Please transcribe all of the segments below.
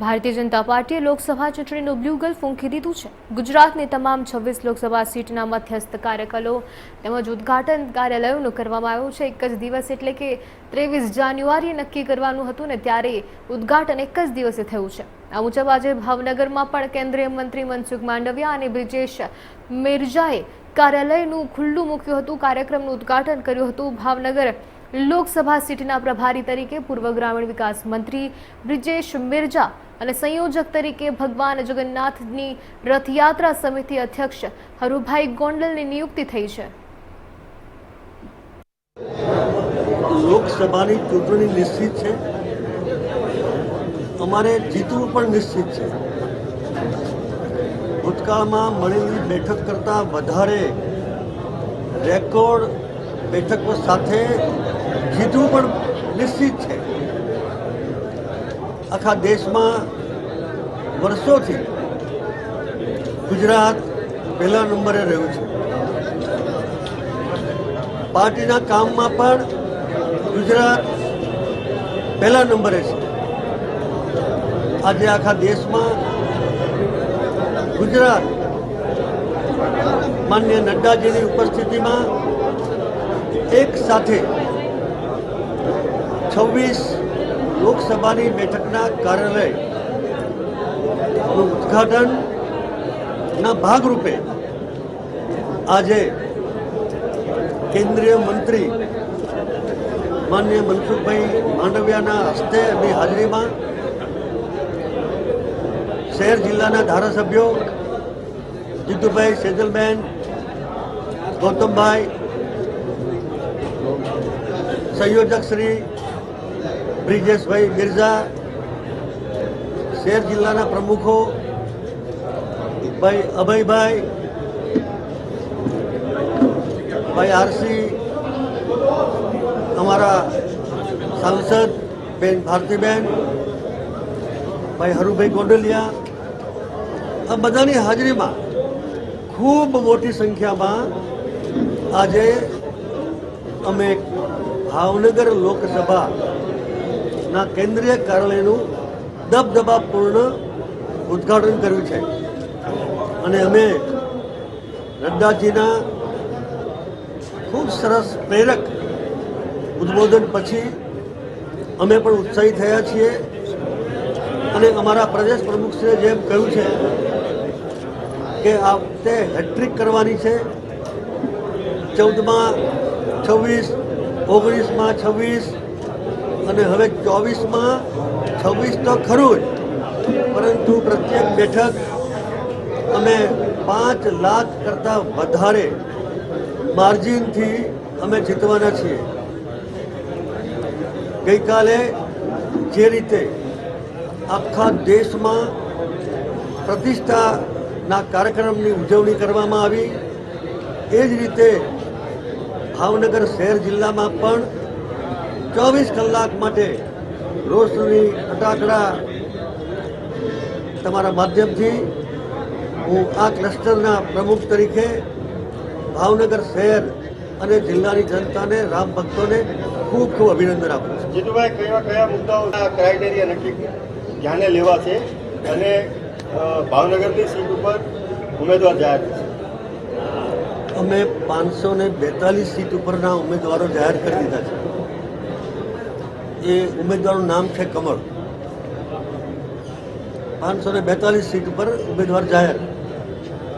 ભારતીય જનતા પાર્ટીએ લોકસભા ચૂંટણીનું બ્લુ ગલ ફૂંકી દીધું છે. ગુજરાતની તમામ છવ્વીસ લોકસભા સીટના મધ્યસ્થ કાર્યકરો તેમજ ઉદ્ઘાટન કાર્યાલયોનું કરવામાં આવ્યું છે. એક જ દિવસ એટલે કે ત્રેવીસ જાન્યુઆરીએ નક્કી કરવાનું હતું ને ત્યારે ઉદ્ઘાટન એક જ દિવસે થયું છે. આ મુજબ આજે ભાવનગરમાં પણ કેન્દ્રીય મંત્રી મનસુખ માંડવિયા અને બ્રિજેશ મિર્જાએ કાર્યાલયનું ખુલ્લું મૂક્યું હતું. કાર્યક્રમનું ઉદ્ઘાટન કર્યું હતું ભાવનગર લોકસભા સીટના પ્રભારી તરીકે પૂર્વ ગ્રામીણ વિકાસ મંત્રી બ્રિજેશ મિર્જા અને સંયોજક તરીકે ભગવાન જગન્નાથની રથયાત્રા સમિતિ અધ્યક્ષ હરુભાઈ ગોંડલની નિયુક્તિ થઈ છે. લોકસભાની ચૂંટણી નિશ્ચિત છે. અમારે જીતવું પણ નિશ્ચિત છે. ભૂતકાળમાં મળેલી બેઠક કરતાં વધારે રેકોર્ડ બેઠકો સાથે જીતવું પણ નિશ્ચિત છે. આખા દેશમાં વર્ષોથી ગુજરાત પહેલા નંબરે રહ્યું છે. પાર્ટીના કામમાં પણ ગુજરાત પહેલા નંબરે છે. આજે આખા દેશમાં ગુજરાત માન્ય નડ્ડાજીની ઉપસ્થિતિમાં એક સાથે છવ્વીસ લોકસભાની બેઠકના કાર્યાલયનું ઉદ્ઘાટનના ભાગરૂપે આજે કેન્દ્રીય મંત્રી માન્ય મનસુખભાઈ માંડવિયાના હસ્તે એમની હાજરીમાં શહેર જિલ્લાના ધારાસભ્યો જીતુભાઈ સેજલબેન, ગૌતમભાઈ, સંયોજક શ્રી બ્રિજેશભાઈ મિર્ઝા શહેર જિલ્લાના પ્રમુખો, ભાઈ અભયભાઈ, ભાઈ આરસી, અમારા સાંસદ બેન ભારતીબેન, ભાઈ હરુભાઈ ગોંડલિયા, આ બધાની હાજરીમાં ખૂબ મોટી સંખ્યામાં આજે અમે ભાવનગર લોકસભાના કેન્દ્રીય કાર્યાલયનું દબદબાપૂર્ણ ઉદ્ઘાટન કર્યું છે. અને અમે નડ્ડાજીના ખૂબ સરસ પ્રેરક ઉદ્બોધન પછી અમે પણ ઉત્સાહી થયા છીએ. અને અમારા પ્રદેશ પ્રમુખશ્રીએ જેમ કહ્યું છે કે આ વખતે હેટ્રિક કરવાની છે. ચૌદમાં છવ્વીસ, ઓગણીસમાં છવ્વીસ અને હવે ચોવીસમાં છવ્વીસ તો ખરું જ. પરંતુ પ્રત્યેક બેઠક અમે પાંચ લાખ કરતાં વધારે માર્જિનથી અમે જીતવાના છીએ. ગઈકાલે જે રીતે આખા દેશમાં પ્રતિષ્ઠાના કાર્યક્રમની ઉજવણી કરવામાં આવી, એ જ રીતે ભાવનગર શહેર જિલ્લામાં પણ ચોવીસ કલાક માટે રોશની ફટાકડા તમારા માધ્યમથી હું આ ક્લસ્ટરના પ્રમુખ તરીકે ભાવનગર શહેર અને જિલ્લાની જનતાને રામ ભક્તોને ખૂબ ખૂબ અભિનંદન આપું છું. જીતુભાઈ કયા કયા મુદ્દાઓ ક્રાઇટેરિયા નક્કી ધ્યાને લેવા છે? અને ભાવનગરની સીટ ઉપર ઉમેદવાર જાહેર થશે. અમે પાંચસો ને બેતાલીસ સીટ ઉપરના ઉમેદવારો જાહેર કરી દીધા છે. એ ઉમેદવારનું નામ છે કમળ. પાંચસો ને બેતાલીસ સીટ ઉપર ઉમેદવાર જાહેર.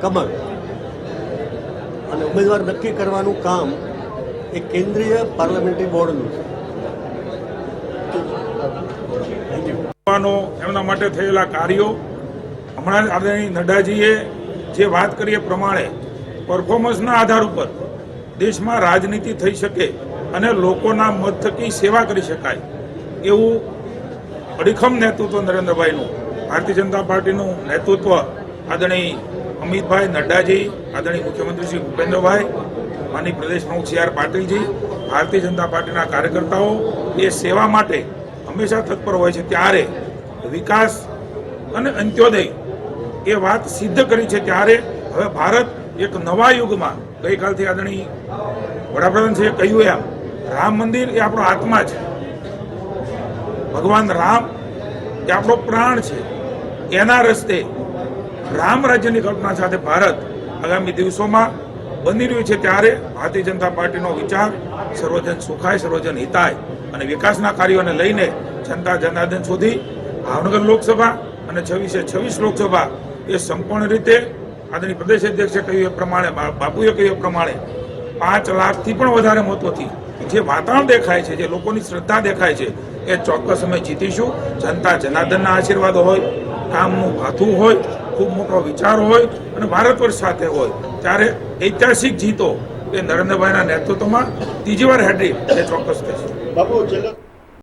કમળ. અને ઉમેદવાર નક્કી કરવાનું કામ એ કેન્દ્રીય પાર્લામેન્ટરી બોર્ડનું છે. એમના માટે થયેલા કાર્યો. હમણાં આદરણીય નડ્ડાજીએ જે વાત કરી એ પ્રમાણે પરફોર્મન્સના આધાર ઉપર દેશમાં રાજનીતિ થઈ શકે. અને લોકોના મત થકી સેવા કરી શકાય એવું અડીખમ નેતૃત્વ નરેન્દ્રભાઈનું, ભારતીય જનતા પાર્ટીનું નેતૃત્વ આદરણીય અમિતભાઈ નડ્ડાજી, આદરણીય મુખ્યમંત્રી શ્રી ભૂપેન્દ્રભાઈ માની પ્રદેશ પ્રમુખ સી આર પાટીલજી, ભારતીય જનતા પાર્ટીના કાર્યકર્તાઓ એ સેવા માટે હંમેશા તત્પર હોય છે. ત્યારે વિકાસ અને અંત્યોદય એ વાત સિદ્ધ કરી છે. ત્યારે હવે ભારત એક નવા યુગમાં ગઈકાલથી આદરણીય વડાપ્રધાન શ્રીએ કહ્યું એમ રામ મંદિર એ આપણો આત્મા છે. ભગવાન રામ એ આપણો પ્રાણ છે. એના રસ્તે રામ રાજ્યની કલ્પના સાથે ભારત આગામી દિવસોમાં બની રહ્યું છે ત્યારે ભારતીય જનતા પાર્ટીનો વિચાર સર્વજન સુખાય, સર્વજન હિતાય અને વિકાસના કાર્યોને લઈને જનતા જનાર્દન સુધી ભાવનગર લોકસભા અને છવ્વીસે છવ્વીસ લોકસભા એ સંપૂર્ણ રીતે આદરણીય પ્રદેશ અધ્યક્ષે કહ્યું એ પ્રમાણે બાપુએ કહ્યું એ પ્રમાણે પાંચ લાખથી પણ વધારે મતોથી જે વાતાવરણ દેખાય છે, જે લોકોની શ્રદ્ધા દેખાય છે, એ ચોક્કસ અમે જીતીશું. જનતા જનાર્દનના આશીર્વાદ હોય, કામનું ભાથું હોય, ખૂબ મોટો વિચાર હોય અને ભારત વર્ષ સાથે હોય. ત્યારે ઐતિહાસિક જીતો એ નરેન્દ્રભાઈના નેતૃત્વમાં ત્રીજી વાર હેડ્રી એ ચોક્કસ છેલ્લો